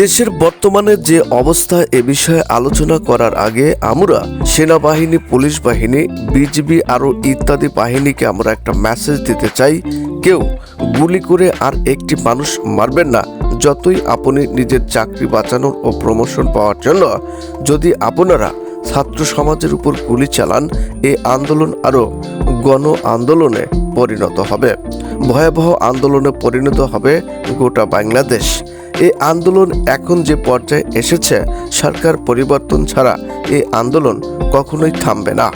দেশের বর্তমানে যে অবস্থা এ বিষয়ে আলোচনা করার আগে আমরা সেনাবাহিনী, পুলিশ বাহিনী, বিজিবি আরও ইত্যাদি বাহিনীকে আমরা একটা মেসেজ দিতে চাই। কেউ গুলি করে আর একটি মানুষ মারবেন না, যতই আপনি নিজের চাকরি বাঁচানোর ও প্রমোশন পাওয়ার জন্য। যদি আপনারা ছাত্র সমাজের উপর গুলি চালান এই আন্দোলন আরও গণ আন্দোলনে পরিণত হবে। ভয়াবহ আন্দোলনে পরিণত হবে গোটা বাংলাদেশ। এই আন্দোলন এখন যে পর্যায়ে এসেছে, সরকার পরিবর্তন ছাড়া এই আন্দোলন কখনোই থামবে না।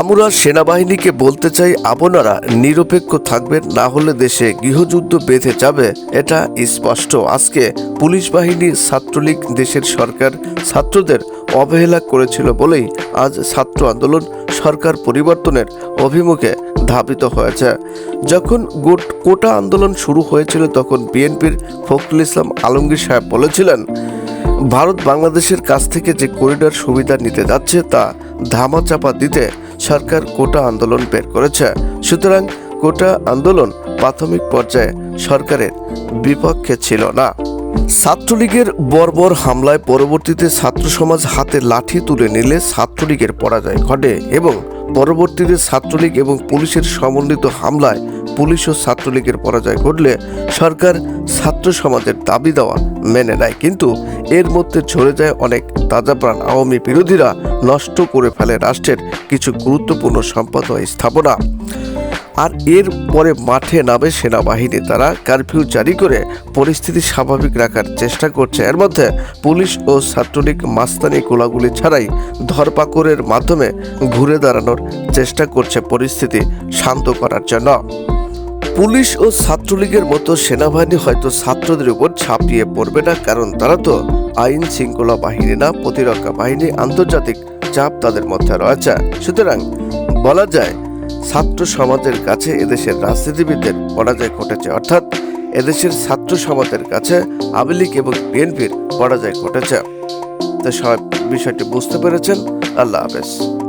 আমরা সেনাবাহিনীকে বলতে চাই, আপনারা নিরপেক্ষ থাকবেন, না হলে দেশে গৃহযুদ্ধ বেঁধে যাবে, এটা স্পষ্ট। আজকে পুলিশ বাহিনী ছাত্রলীগ দেশের সরকার ছাত্রদের অবহেলা করেছিল বলেই আজ ছাত্র আন্দোলন সরকার পরিবর্তনের অভিমুখে ধাবিত হয়েছে। যখন গোট কোটা আন্দোলন শুরু হয়েছিল, তখন বিএনপির ফখরুল ইসলাম আলমগীর সাহেব বলেছিলেন, ভারত বাংলাদেশের কাছ থেকে যে করিডোর সুবিধা নিতে যাচ্ছে, তা ধামাচাপা দিতে সরকার কোটা আন্দোলন বের করেছে। সুতরাং কোটা আন্দোলন প্রাথমিক পর্যায়ে সরকারের বিপক্ষে ছিল না। ছাত্রলীগের বর্বর হামলায় পরবর্তীতে ছাত্র সমাজ হাতে লাঠি তুলে নিলে ছাত্রলীগের পরাজয় ঘটে এবং পরবর্তীতে ছাত্রলীগ এবং পুলিশের সমন্বিত হামলায় পুলিশ ও ছাত্রলীগের পরাজয় ঘটলে সরকার ছাত্র সমাজের দাবি দেওয়া মেনে নেয়। কিন্তু এর মধ্যে ঝরে যায় অনেক তাজা প্রাণ। আওয়ামী বিরোধীরা নষ্ট করে ফেলে রাষ্ট্রের কিছু গুরুত্বপূর্ণ সম্পদ স্থাপনা। আর এর পরে মাঠে নামে সেনাবাহিনী। তারা কারফিউ জারি করে পরিস্থিতি স্বাভাবিক রাখার চেষ্টা করছে। এর মধ্যে পুলিশ ও ছাত্রলীগ মাস্তানি গোলাগুলি ছাড়াই ধরপাকড়ের মাধ্যমে ঘুরে দাঁড়ানোর চেষ্টা করছে পরিস্থিতি শান্ত করার জন্য। পুলিশ ও ছাত্রলীগের মতো সেনাবাহিনী হয়তো ছাত্রদের উপর ছাপিয়ে পড়বে না, কারণ তারা তো আইন শৃঙ্খলা বাহিনী না, প্রতিরক্ষা বাহিনী, আন্তর্জাতিক চাপ তাদের মধ্যে রয়েছে। সুতরাং বলা যায় ছাত্র সমাজের কাছে এদেশের রাজনীতিবিদদের পরাজয় ঘটেছে। অর্থাৎ এদেশের ছাত্র সমাজের কাছে আওয়ামী লীগ এবং বিএনপির পরাজয় ঘটেছে। তো সবাই বিষয়টি বুঝতে পেরেছেন। আল্লাহ হাফেজ।